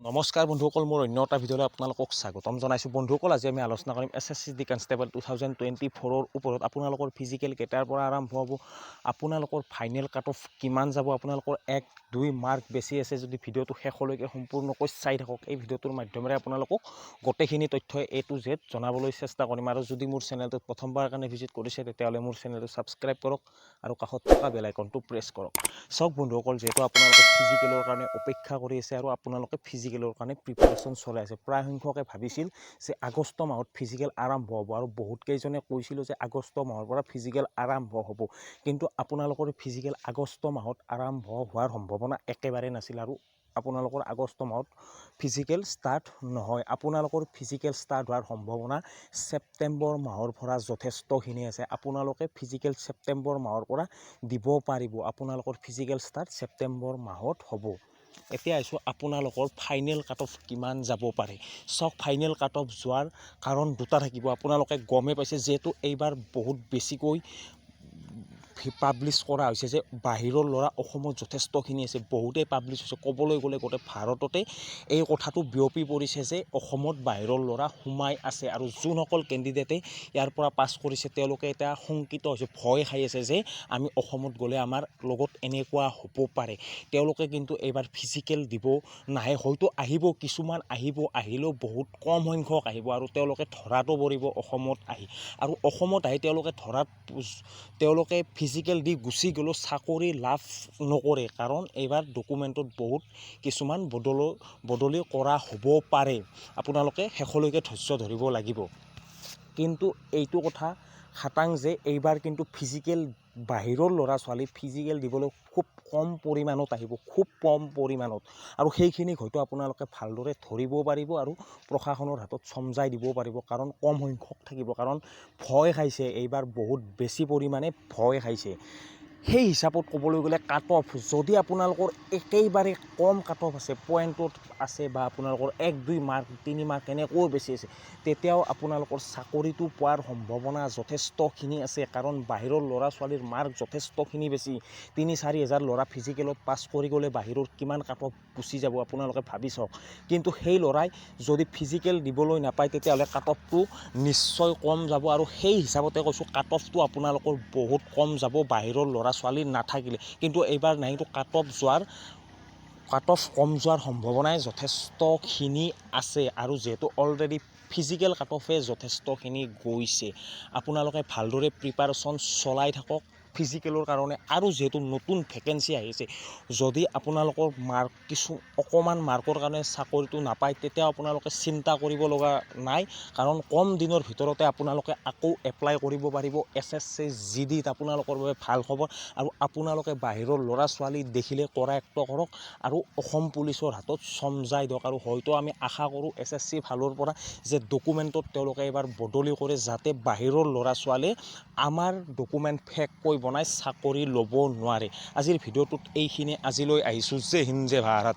নমস্কাৰ বন্ধুসকল মোৰ অন্য এটা ভিডিঅ'লৈ আপোনালোকক স্বাগতম জনাইছোঁ। বন্ধুসকল আজি আমি আলোচনা কৰিম S S C D constable two thousand twenty ফ'ৰৰ ওপৰত। আপোনালোকৰ ফিজিকেল কেইটাৰ পৰা আৰম্ভ হ'ব, আপোনালোকৰ ফাইনেল কাট অফ কিমান যাব, আপোনালোকৰ এক, দুই মাৰ্ক বেছি আছে যদি ভিডিঅ'টো শেষলৈকে সম্পূৰ্ণকৈ চাই থাকক, এই ভিডিঅ'টোৰ মাধ্যমেৰে আপোনালোকক গোটেইখিনি তথ্য এ টু জেড জনাবলৈ চেষ্টা কৰিম। আৰু যদি মোৰ চেনেলটোত প্ৰথমবাৰ কাৰণে ভিজিট কৰিছে, তেতিয়াহ'লে মোৰ চেনেলটো ছাবস্ক্ৰাইব কৰক আৰু কাষত থকা বেল আইকনটো প্ৰেছ কৰক। চাওক বন্ধুসকল যিহেতু আপোনালোকে ফিজিকেলৰ কাৰণে অপেক্ষা কৰি আছে আৰু আপোনালোকে ফিজিকেলৰ কাৰণে প্ৰিপাৰেশ্যন চলাই আছে। প্ৰায় সংখ্যকে ভাবিছিল যে আগষ্ট মাহত ফিজিকেল আৰম্ভ হ'ব আৰু বহুতকেইজনে কৈছিলোঁ যে আগষ্ট মাহৰ পৰা ফিজিকেল আৰম্ভ হ'ব। কিন্তু আপোনালোকৰ ফিজিকেল আগষ্ট মাহত আৰম্ভ হোৱাৰ সম্ভাৱনা একেবাৰে নাছিল আৰু আপোনালোকৰ আগষ্ট মাহত ফিজিকেল ষ্টাৰ্ট নহয়। আপোনালোকৰ ফিজিকেল ষ্টাৰ্ট হোৱাৰ সম্ভাৱনা ছেপ্টেম্বৰ মাহৰ পৰা যথেষ্টখিনি আছে। আপোনালোকে ফিজিকেল ছেপ্টেম্বৰ মাহৰ পৰা দিব পাৰিব। আপোনালোকৰ ফিজিকেল ষ্টাৰ্ট ছেপ্টেম্বৰ মাহত হ'ব। এতিয়া আহিছোঁ আপোনালোকৰ ফাইনেল কাট অফ কিমান যাব পাৰে। চাওক ফাইনেল কাট অফ যোৱাৰ কাৰণ দুটা থাকিব। আপোনালোকে গমেই পাইছে যিহেতু এইবাৰ বহুত বেছিকৈ পাব্লিছ কৰা হৈছে যে বাহিৰৰ ল'ৰা অসমত যথেষ্টখিনি আছে, বহুতেই পাব্লিছ হৈছে। ক'বলৈ গ'লে গোটেই ভাৰততে এই কথাটো বিয়পি পৰিছে যে অসমত বাহিৰৰ ল'ৰা সোমাই আছে আৰু যোনসকল কেণ্ডিডেটে ইয়াৰ পৰা পাছ কৰিছে, তেওঁলোকে এতিয়া শংকিত হৈছে, ভয় খাই আছে যে আমি অসমত গ'লে আমাৰ লগত এনেকুৱা হ'ব পাৰে। তেওঁলোকে কিন্তু এইবাৰ ফিজিকেল দিব নাহে, হয়তো আহিব, কিছুমান আহিব, আহিলেও বহুত কম সংখ্যক আহিব আৰু তেওঁলোকে ধৰাটো পৰিব অসমত আহি। আৰু অসমত আহি তেওঁলোকে ধৰাত, তেওঁলোকে ফিজিকেল দি গুচি গ'লেও চাকৰি লাভ নকৰে। কাৰণ এইবাৰ ডকুমেণ্টত বহুত কিছুমান বদল বদলি কৰা হ'ব পাৰে। আপোনালোকে শেষলৈকে ধৈৰ্য ধৰিব লাগিব। কিন্তু এইটো কথা খাটাং যে এইবাৰ কিন্তু ফিজিকেল বাহিৰৰ ল'ৰা ছোৱালী ফিজিকেল দিবলৈ খুব কম পৰিমাণত আহিব, খুব কম পৰিমাণত। আৰু সেইখিনিক হয়তো আপোনালোকে ভালদৰে ধৰিব পাৰিব আৰু প্ৰশাসনৰ হাতত চমজাই দিব পাৰিব, কাৰণ কম সংখ্যক থাকিব। কাৰণ ভয় খাইছে, এইবাৰ বহুত বেছি পৰিমাণে ভয় খাইছে। সেই হিচাপত ক'বলৈ গ'লে কাট অফ যদি আপোনালোকৰ একেবাৰে কম কাট অফ আছে পইণ্টত আছে বা আপোনালোকৰ এক, দুই মাৰ্ক তিনি মাৰ্ক এনেকৈ বেছি আছে, তেতিয়াও আপোনালোকৰ চাকৰিটো পোৱাৰ সম্ভাৱনা যথেষ্টখিনি আছে। কাৰণ বাহিৰৰ ল'ৰা ছোৱালীৰ মাৰ্ক যথেষ্টখিনি বেছি। তিনি, চাৰি হাজাৰ ল'ৰা ফিজিকেলত পাছ কৰি গ'লে বাহিৰৰ কিমান কাট অফ গুচি যাব আপোনালোকে ভাবি চাওক। কিন্তু সেই ল'ৰাই যদি ফিজিকেল দিবলৈ নাপায়, তেতিয়াহ'লে কাট অফটো নিশ্চয় কম যাব। আৰু সেই হিচাপতে কৈছোঁ কাট অফটো আপোনালোকৰ বহুত কম যাব। বাহিৰৰ ল'ৰা ছোৱালী নাথাকিলে। কিন্তু এইবাৰ নাই কিন্তু কাট অফ যোৱাৰ কাট অফ কম যোৱাৰ সম্ভাৱনাই যথেষ্টখিনি আছে আৰু যিহেতু অলৰেডি ফিজিকেল কাট অফে যথেষ্টখিনি গৈছে। আপোনালোকে ভালদৰে প্ৰিপাৰেশ্যন চলাই থাকক। ফিজিকেলৰ কাৰণে আৰু যিহেতু নতুন ভেকেঞ্চি আহিছে, যদি আপোনালোকৰ মাৰ্ক কিছু অকণমান মাৰ্কৰ কাৰণে চাকৰিটো নাপায়, তেতিয়া আপোনালোকে চিন্তা কৰিব লগা নাই। কাৰণ কম দিনৰ ভিতৰতে আপোনালোকে আকৌ এপ্লাই কৰিব পাৰিব এছ এছ চি জি ডিত আপোনালোকৰ বাবে ভালো খবৰ আৰু আপোনালোকে বাহিৰৰ ল'ৰা ছোৱালী দেখিলে কৰায়ত্ব কৰক আৰু অসম পুলিচৰ হাতত চমজাই দিয়ক। আৰু হয়তো আমি আশা কৰোঁ এছ এছ চি ফালৰ পৰা যে ডকুমেণ্টত তেওঁলোকে এইবাৰ বদলি কৰে যাতে বাহিৰৰ ল'ৰা ছোৱালীয়ে আমাৰ ডকুমেণ্ট ফেককৈ বনাই চাকৰি ল'ব নোৱাৰে। আজিৰ ভিডিঅ'টোত এইখিনি আজিলৈ আহিছোঁ। যে হিন্দ, জয় ভাৰত।